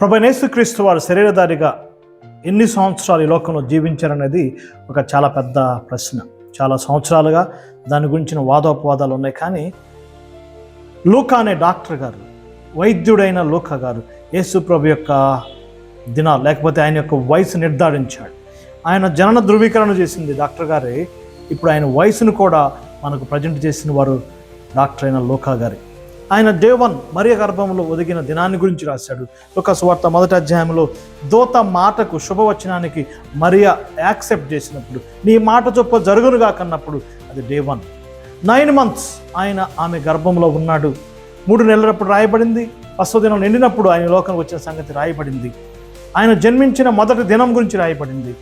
ప్రభనేసుక్రీస్తు వారు శరీరధారిగా ఎన్ని సంవత్సరాలు ఈ లోకంలో జీవించారనేది ఒక చాలా పెద్ద ప్రశ్న. చాలా సంవత్సరాలుగా దాని గురించిన వాదోపవాదాలు ఉన్నాయి. కానీ లూకా అనే డాక్టర్ గారు వైద్యుడైన లూకా గారు యేసు ప్రభు యొక్క దినాలు లేకపోతే ఆయన యొక్క వయసు నిర్ధారించాడు. ఆయన జనన ధృవీకరణ చేసింది డాక్టర్ గారే. ఇప్పుడు ఆయన వయసును కూడా మనకు ప్రజెంట్ చేసిన వారు డాక్టర్ అయిన లోకా గారి. ఆయన దేవన్ మరియ గర్భంలో ఒదిగిన దినాన్ని గురించి రాశాడు. ఒక సువార్త మొదటి అధ్యాయంలో దోత మాటకు శుభవచనానికి మరియ యాక్సెప్ట్ చేసినప్పుడు నీ మాట చొప్ప జరుగునుగా కన్నప్పుడు అది డే వన్ నైన్ మంత్స్ ఆయన ఆమె గర్భంలో ఉన్నాడు. మూడు నెలలప్పుడు రాయబడింది. పస్వ దినం నిండినప్పుడు ఆయన లోకంలో వచ్చిన సంగతి రాయబడింది. ఆయన జన్మించిన మొదటి దినం గురించి రాయబడింది.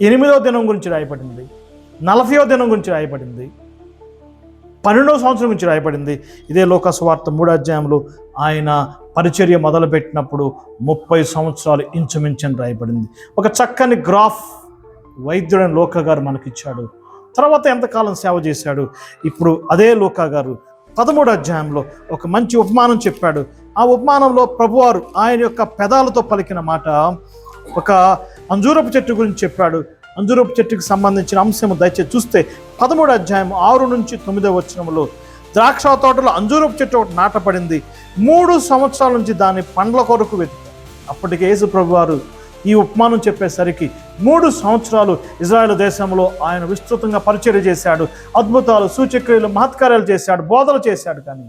ఎనిమిదో దినం గురించి రాయబడింది. నలభైవ దినం గురించి రాయబడింది. పన్నెండవ సంవత్సరం నుంచి రాయబడింది. ఇదే లోక సువార్త మూడో అధ్యాయంలో ఆయన పరిచర్య మొదలుపెట్టినప్పుడు ముప్పై సంవత్సరాలు ఇంచుమించని రాయబడింది. ఒక చక్కని గ్రాఫ్ వైద్యుడైన లోక గారు మనకిచ్చాడు. తర్వాత ఎంతకాలం సేవ చేశాడు? ఇప్పుడు అదే లోకా గారు పదమూడు అధ్యాయంలో ఒక మంచి ఉపమానం చెప్పాడు. ఆ ఉపమానంలో ప్రభువారు ఆయన యొక్క పెదాలతో పలికిన మాట ఒక అంజూరపు చెట్టు గురించి చెప్పాడు. అంజురూపు చెట్టుకు సంబంధించిన అంశము దయచేసి చూస్తే పదమూడు అధ్యాయం ఆరు నుంచి తొమ్మిదో వచనములో ద్రాక్ష తోటలో అంజూరపు చెట్టు ఒకటి నాటపడింది మూడు సంవత్సరాల నుంచి దాని పండ్ల కొరకు వెతికారు అప్పటికే యేసు ప్రభువారు ఈ ఉపమానం చెప్పేసరికి మూడు సంవత్సరాలు ఇజ్రాయెల్ దేశంలో ఆయన విస్తృతంగా పరిచయం చేశాడు అద్భుతాలు సూచక్రియలు మహత్కార్యాలు చేశాడు బోధలు చేశాడు కానీ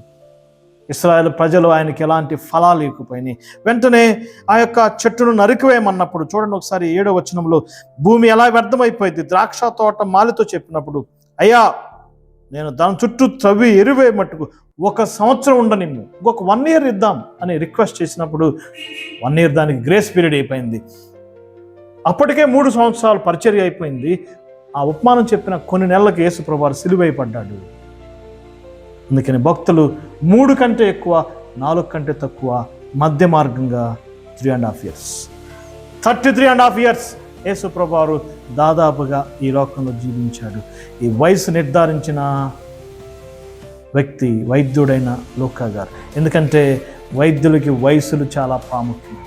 ఇస్రాయల్ ప్రజలు ఆయనకి ఎలాంటి ఫలాలు ఇవ్వకపోయినాయి. వెంటనే ఆ యొక్క చెట్టును నరికివేయమన్నప్పుడు చూడండి ఒకసారి ఏడో వచనంలో భూమి ఎలా వ్యర్థమైపోయింది? ద్రాక్ష తోట మాలితో చెప్పినప్పుడు అయ్యా నేను దాని చుట్టూ త్రవ్వి ఎరువే మట్టుకు ఒక సంవత్సరం ఉండనిమ్ము. ఇంకొక వన్ ఇయర్ ఇద్దాం అని రిక్వెస్ట్ చేసినప్పుడు వన్ ఇయర్ దానికి గ్రేస్ పీరియడ్ అయిపోయింది. అప్పటికే మూడు సంవత్సరాలు పరిచర్య అయిపోయింది. ఆ ఉపమానం చెప్పిన కొన్ని నెలలకు యేసు ప్రభావారు సిలువైపడ్డాడు. అందుకని భక్తులు మూడు కంటే ఎక్కువ నాలుగు కంటే తక్కువ మధ్య మార్గంగా three and half years thirty three and half years యేసుప్రభారు దాదాపుగా ఈ లోకంలో జీవించాడు. ఈ వయసు నిర్ధారించిన వ్యక్తి వైద్యుడైన లోకా గారు. ఎందుకంటే వైద్యులకి వయసులు చాలా ప్రాముఖ్యం.